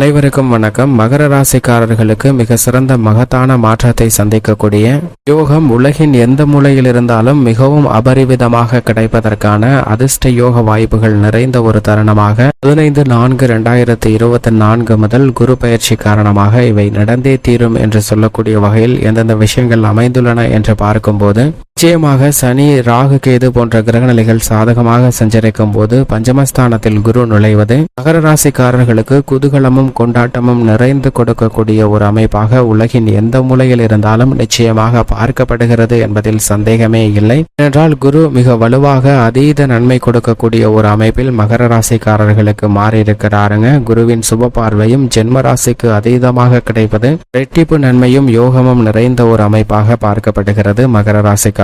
அனைவருக்கும் வணக்கம். மகர ராசிக்காரர்களுக்கு மிக சிறந்த மகத்தான மாற்றத்தை சந்திக்கக்கூடிய யோகம் உலகின் எந்த மூலையில் இருந்தாலும் மிகவும் அபரிவிதமாக கிடைப்பதற்கான அதிர்ஷ்ட யோக வாய்ப்புகள் நிறைந்த ஒரு தருணமாக பதினைந்து நான்கு இரண்டாயிரத்தி இருபத்தி நான்கு முதல் குரு பயிற்சி காரணமாக இவை நடந்தே தீரும் என்று சொல்லக்கூடிய வகையில் எந்தெந்த விஷயங்கள் அமைந்துள்ளன என்று பார்க்கும்போது நிச்சயமாக சனி ராகு கேது போன்ற கிரகநிலைகள் சாதகமாக சஞ்சரிக்கும் போது பஞ்சமஸ்தானத்தில் குரு நுழைவது மகர ராசிக்காரர்களுக்கு குதூகலமும் கொண்டாட்டமும் நிறைந்து கொடுக்கக்கூடிய ஒரு அமைப்பாக உலகின் எந்த மூலையில் இருந்தாலும் நிச்சயமாக பார்க்கப்படுகிறது என்பதில் சந்தேகமே இல்லை. ஏனென்றால் குரு மிக வலுவாக அதீத நன்மை கொடுக்கக்கூடிய ஒரு அமைப்பில் மகர ராசிக்காரர்களுக்கு மாறியிருக்கிறாருங்க. குருவின் சுப பார்வையும் ஜென்ம ராசிக்கு அதீதமாக கிடைப்பது ரெட்டிப்பு நன்மையும் யோகமும் நிறைந்த ஒரு அமைப்பாக பார்க்கப்படுகிறது மகர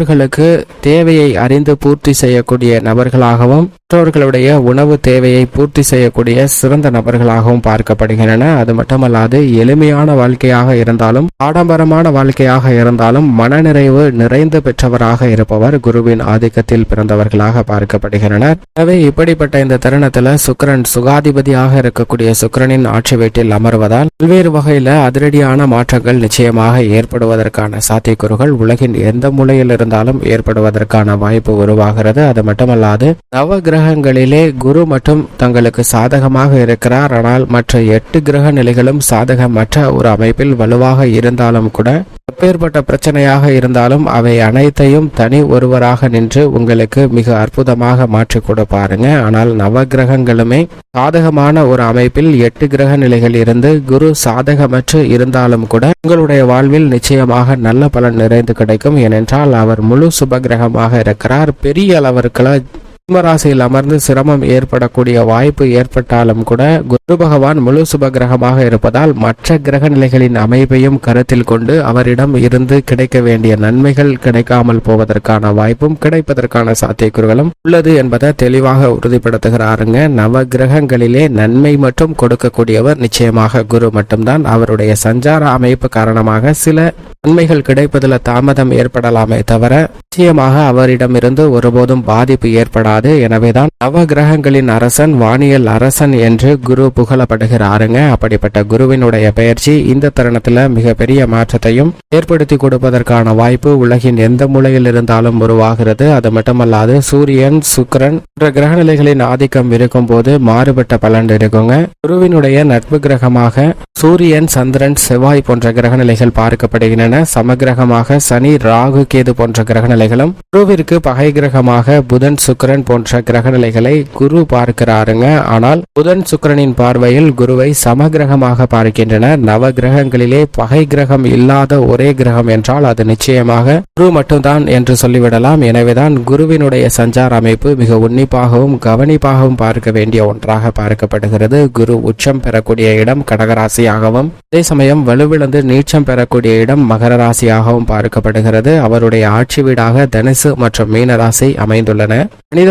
மற்றவர்களுக்கு தேவையை அறிந்து பூர்த்தி செய்யக்கூடிய நபர்களாகவும் மற்றவர்களுடைய உணவு தேவையை பூர்த்தி செய்யக்கூடிய சிறந்த நபர்களாகவும் பார்க்கப்படுகின்றன. அது மட்டுமல்லாது எளிமையான வாழ்க்கையாக இருந்தாலும் ஆடம்பரமான வாழ்க்கையாக இருந்தாலும் மனநிறைவு நிறைந்து பெற்றவராக இருப்பவர் குருவின் ஆதிக்கத்தில் பிறந்தவர்களாக பார்க்கப்படுகின்றனர். எனவே இப்படிப்பட்ட இந்த தருணத்துல சுக்கிரன் சுகாதிபதியாக இருக்கக்கூடிய சுக்கிரனின் ஆட்சி வீட்டில் அமர்வதால் பல்வேறு வகையில அதிரடியான மாற்றங்கள் நிச்சயமாக ஏற்படுவதற்கான சாத்தியக்கூறுகள் உலகின் எந்த மூலையில் இருந்தாலும் ஏற்படுவதற்கான வாய்ப்பு உருவாகிறது. அது மட்டுமல்லாது நவ கிரகங்களிலே குரு மட்டும் தங்களுக்கு சாதகமாக இருக்கிறார். ஆனால் மற்ற எட்டு கிரக நிலைகளும் சாதகமற்ற ஒரு அமைப்பில் வலுவாக இருந்தாலும் கூட எப்பேற்பட்ட பிரச்சனையாக இருந்தாலும் அவை அனைத்தையும் தனி ஒருவராக நின்று உங்களுக்கு மிக அற்புதமாக மாற்றி கொடுப்பாருங்க ஆனால் நவ கிரகங்களுமே சாதகமான ஒரு அமைப்பில் எட்டு கிரக நிலைகள் இருந்து குரு சாதகமற்று இருந்தாலும் கூட உங்களுடைய வாழ்வில் நிச்சயமாக நல்ல பலன் நிறைந்து கிடைக்கும். ஏனென்றால் அவர் முழு சுப கிரகமாக இருக்கிறார். பெரிய அளவிற்குள்ள கும்பராசியில் அமர்ந்து சிரமம் ஏற்படக்கூடிய வாய்ப்பு ஏற்பட்டாலும் கூட குரு பகவான் முழு சுப கிரகமாக இருப்பதால் மற்ற கிரக நிலைகளின் அமைப்பையும் கருத்தில் கொண்டு அவரிடம் இருந்து கிடைக்க வேண்டிய நன்மைகள் கிடைக்காமல் போவதற்கான வாய்ப்பும் கிடைப்பதற்கான சாத்தியக்கூறுகளும் உள்ளது என்பதை தெளிவாக உறுதிப்படுத்துகிறாருங்க. நவ கிரகங்களிலே நன்மை மட்டும் கொடுக்கக்கூடியவர் நிச்சயமாக குரு மட்டும்தான். அவருடைய சஞ்சார அமைப்பு காரணமாக சில நன்மைகள் கிடைப்பதில் தாமதம் ஏற்படலாமே தவிர நிச்சயமாக அவரிடமிருந்து ஒருபோதும் பாதிப்பு ஏற்படாது. எனவேதான் நவ கிரகங்களின் அரசன் வானியல் அரசன் என்று குரு புகழப்படுகிறாருங்க. அப்படிப்பட்ட குருவினுடைய பயிற்சி இந்த தருணத்துல மிகப்பெரிய மாற்றத்தையும் ஏற்படுத்தி கொடுப்பதற்கான வாய்ப்பு உலகின் எந்த மூலையில் இருந்தாலும் உருவாகிறது. அது மட்டுமல்லாது சூரியன் சுக்கிரன் போன்ற கிரகநிலைகளின் ஆதிக்கம் இருக்கும் போது மாறுபட்ட பலன் இருக்குங்க. குருவினுடைய நட்பு கிரகமாக சூரியன் சந்திரன் செவ்வாய் போன்ற கிரகநிலைகள் பார்க்கப்படுகின்றன. சமகிரகமாக சனி ராகு கேது போன்ற கிரகநிலைகளும் குருவிற்கு பகை கிரகமாக புதன் சுக்கிரன் போன்ற கிரகநிலைகளை குரு பார்க்கிறாருங்க. ஆனால் புதன் சுக்கிரனின் பார்வையில் குருவை சமகிரகமாக பார்க்கின்றன. நவ கிரகங்களிலே பகை கிரகம் இல்லாத ஒரே கிரகம் என்றால் அது நிச்சயமாக குரு மட்டும்தான் என்று சொல்லிவிடலாம். எனவேதான் குருவினுடைய சஞ்சார அமைப்பு மிக உன்னிப்பாகவும் கவனிப்பாகவும் பார்க்க வேண்டிய ஒன்றாக பார்க்கப்படுகிறது. குரு உச்சம் பெறக்கூடிய இடம் கடகராசியாகவும் அதே சமயம் வலுவிழந்து நீச்சம் பெறக்கூடிய இடம் மகர ராசியாகவும் பார்க்கப்படுகிறது. அவருடைய ஆட்சி வீடாக தனுசு மற்றும் மீனராசி அமைந்துள்ளன. மனித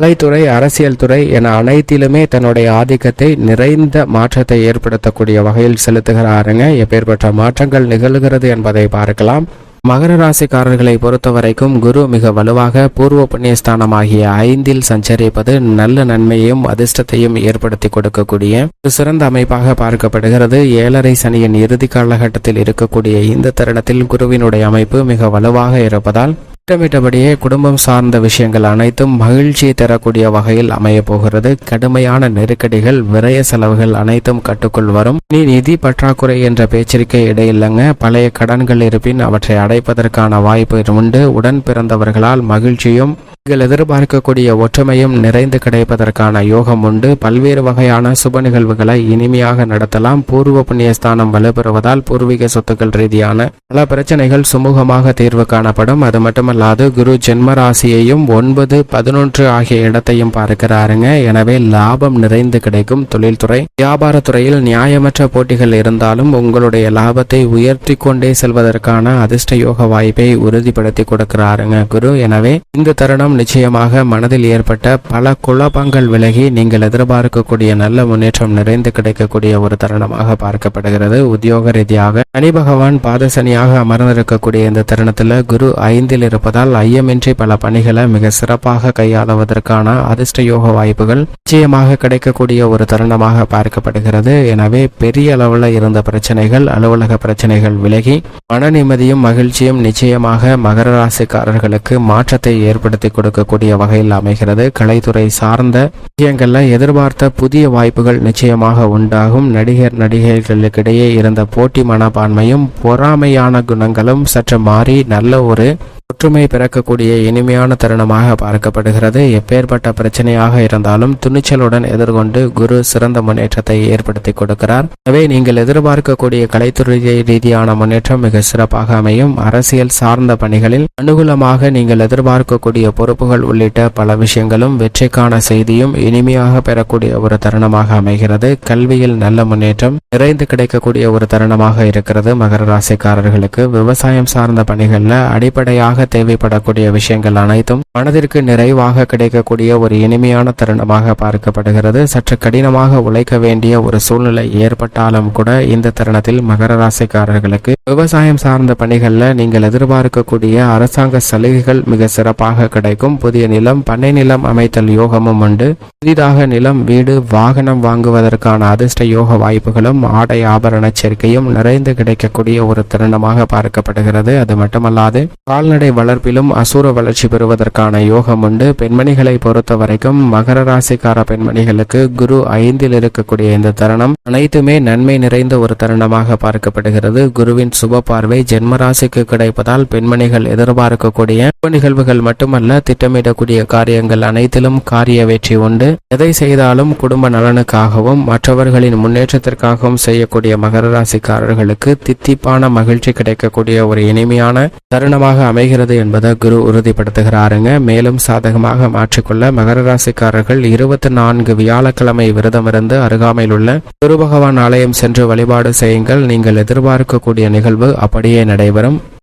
கலைத்துறை அரசியல் துறை என அனைத்திலுமே தன்னுடைய ஆதிக்கத்தை நிறைந்த மாற்றத்தை ஏற்படுத்தக்கூடிய வகையில் செலுத்துகிறாருங்க. எப்பேற்பட்ட மாற்றங்கள் நிகழ்கிறது என்பதை பார்க்கலாம். மகர ராசிக்காரர்களை பொறுத்த வரைக்கும் குரு மிக வலுவாக பூர்வ புண்ணியஸ்தானமாகிய ஐந்தில் சஞ்சரிப்பது நல்ல நன்மையையும் அதிர்ஷ்டத்தையும் ஏற்படுத்தி கொடுக்கக்கூடிய ஒரு சிறந்த அமைப்பாக பார்க்கப்படுகிறது. ஏழரை சனியின் இறுதி காலகட்டத்தில் இருக்கக்கூடிய இந்த தருணத்தில் குருவினுடைய அமைப்பு மிக வலுவாக இருப்பதால் திட்டமிட்டபடியே குடும்பம் சார்ந்த விஷயங்கள் அனைத்தும் மகிழ்ச்சியை தரக்கூடிய வகையில் அமைய போகிறது கடுமையான நெருக்கடிகள் விரய செலவுகள் அனைத்தும் கட்டுக்குள் வரும். நீ நிதி பற்றாக்குறை என்ற பேச்சரிக்கை இடையில்லைங்க. பழைய கடன்கள் இருப்பின் அவற்றை அடைப்பதற்கான வாய்ப்பு உண்டு. உடன் பிறந்தவர்களால் மகிழ்ச்சியும் நீங்கள் எதிர்பார்க்கக்கூடிய ஒற்றுமையும் நிறைந்து கிடைப்பதற்கான யோகம் உண்டு. பல்வேறு வகையான சுப நிகழ்வுகளை இனிமையாக நடத்தலாம். பூர்வ புண்ணியஸ்தானம் வலுப்பெறுவதால் பூர்வீக சொத்துக்கள் ரீதியான பல பிரச்சனைகள் சுமூகமாக தீர்வு காணப்படும். அது மட்டுமல்லாது குரு ஜென்ம ராசியையும் ஒன்பது பதினொன்று ஆகிய இடத்தையும் பார்க்கிறாருங்க. எனவே லாபம் நிறைந்து கிடைக்கும். தொழில்துறை வியாபாரத்துறையில் நியாயமற்ற போட்டிகள் இருந்தாலும் உங்களுடைய லாபத்தை உயர்த்தி கொண்டே செல்வதற்கான அதிர்ஷ்ட யோக வாய்ப்பை உறுதிப்படுத்தி கொடுக்கிறாருங்க குரு. எனவே இந்த தருணம் நிச்சயமாக மனதில் ஏற்பட்ட பல குழப்பங்கள் விலகி நீங்கள் எதிர்பார்க்கக்கூடிய நல்ல முன்னேற்றம் நிறைந்து கிடைக்கக்கூடிய ஒரு தருணமாக பார்க்கப்படுகிறது. உத்தியோக ரீதியாக சனி பகவான் பாதசனியாக அமர்ந்திருக்கக்கூடிய இந்த தருணத்தில் குரு ஐந்தில் இருப்பதால் ஐயமின்றி பல பணிகளை மிக சிறப்பாக கையாளுவதற்கான அதிர்ஷ்ட யோக வாய்ப்புகள் நிச்சயமாக கிடைக்கக்கூடிய ஒரு தருணமாக பார்க்கப்படுகிறது. எனவே பெரிய அளவில் இருந்த பிரச்சனைகள் அலுவலக பிரச்சனைகள் விலகி மன நிம்மதியும் மகிழ்ச்சியும் நிச்சயமாக மகர ராசிக்காரர்களுக்கு மாற்றத்தை ஏற்படுத்தி கொடுக்கக்கூடிய வகையில் அமைகிறது. கலைத்துறை சார்ந்த விஷயங்கள்ல எதிர்பார்த்த புதிய வாய்ப்புகள் நிச்சயமாக உண்டாகும். நடிகர் நடிகைகளுக்கிடையே இருந்த போட்டி மனப்பான்மையும் பொறாமையான குணங்களும் சற்று மாறி நல்ல ஒரு ஒற்றுமை பிறக்கக்கூடிய இனிமையான தருணமாக பார்க்கப்படுகிறது. எப்பேற்பட்ட பிரச்சனையாக இருந்தாலும் துணிச்சலுடன் எதிர்கொண்டு குரு சிறந்த முன்னேற்றத்தை ஏற்படுத்தி கொடுக்கிறார். எனவே நீங்கள் எதிர்பார்க்கக்கூடிய கலைத்துறை ரீதியான முன்னேற்றம் மிக சிறப்பாக அமையும். அரசியல் சார்ந்த பணிகளில் அனுகூலமாக நீங்கள் எதிர்பார்க்கக்கூடிய பொறுப்புகள் உள்ளிட்ட பல விஷயங்களும் வெற்றிக்கான செய்தியும் இனிமையாக பெறக்கூடிய ஒரு தருணமாக அமைகிறது. கல்வியில் நல்ல முன்னேற்றம் நிறைந்து கிடைக்கக்கூடிய ஒரு தருணமாக இருக்கிறது. மகர ராசிக்காரர்களுக்கு விவசாயம் சார்ந்த பணிகளில் அடிப்படையாக தேவைப்படக்கூடிய விஷயங்கள் அனைத்தும் மனதிற்கு நிறைவாக கிடைக்கக்கூடிய ஒரு இனிமையான தருணமாக பார்க்கப்படுகிறது. சற்று கடினமாக உழைக்க வேண்டிய ஒரு சூழ்நிலை ஏற்பட்டாலும் கூட இந்த தருணத்தில் மகர ராசிக்காரர்களுக்கு விவசாயம் சார்ந்த பணிகளில் நீங்கள் எதிர்பார்க்கக்கூடிய அரசாங்க சலுகைகள் மிக சிறப்பாக கிடைக்கும். புதிய நிலம் பண்ணை நிலம் அமைத்தல் யோகமும் உண்டு. புதிதாக நிலம் வீடு வாகனம் வாங்குவதற்கான அதிர்ஷ்ட யோக வாய்ப்புகளும் ஆடை ஆபரண சேர்க்கையும் நிறைந்து கிடைக்கக்கூடிய ஒரு தருணமாக பார்க்கப்படுகிறது. அது மட்டுமல்லாது கால்நடை கால்நடை வளர்ப்பிலும் அசுர வளர்ச்சி பெறுவதற்கான யோகம் உண்டு. பெண்மணிகளை பொறுத்த வரைக்கும் மகர ராசிக்கார பெண்மணிகளுக்கு குரு ஐந்தில் இருக்கக்கூடிய இந்த தருணம் அனைத்துமே நன்மை நிறைந்த ஒரு தருணமாக பார்க்கப்படுகிறது. குருவின் சுப பார்வை ஜென்ம ராசிக்கு கிடைப்பதால் பெண்மணிகள் எதிர்பார்க்கக்கூடிய நிகழ்வுகள் மட்டுமல்ல திட்டமிடக்கூடிய காரியங்கள் அனைத்திலும் காரிய வெற்றி உண்டு. எதை செய்தாலும் குடும்ப நலனுக்காகவும் மற்றவர்களின் முன்னேற்றத்திற்காகவும் செய்யக்கூடிய மகர ராசிக்காரர்களுக்கு தித்திப்பான மகிழ்ச்சி கிடைக்கக்கூடிய ஒரு இனிமையான தருணமாக அமைகிறது. என்பதை குரு உறுதிப்படுத்துகிறாருங்க. மேலும் சாதகமாக மாற்றிக்கொள்ள மகர ராசிக்காரர்கள் இருபத்தி நான்கு வியாழக்கிழமை விரதமிருந்து அருகாமையில் உள்ள குரு பகவான் ஆலயம் சென்று வழிபாடு செய்யுங்கள். நீங்கள் எதிர்பார்க்கக்கூடிய நிகழ்வு அப்படியே நடைபெறும்.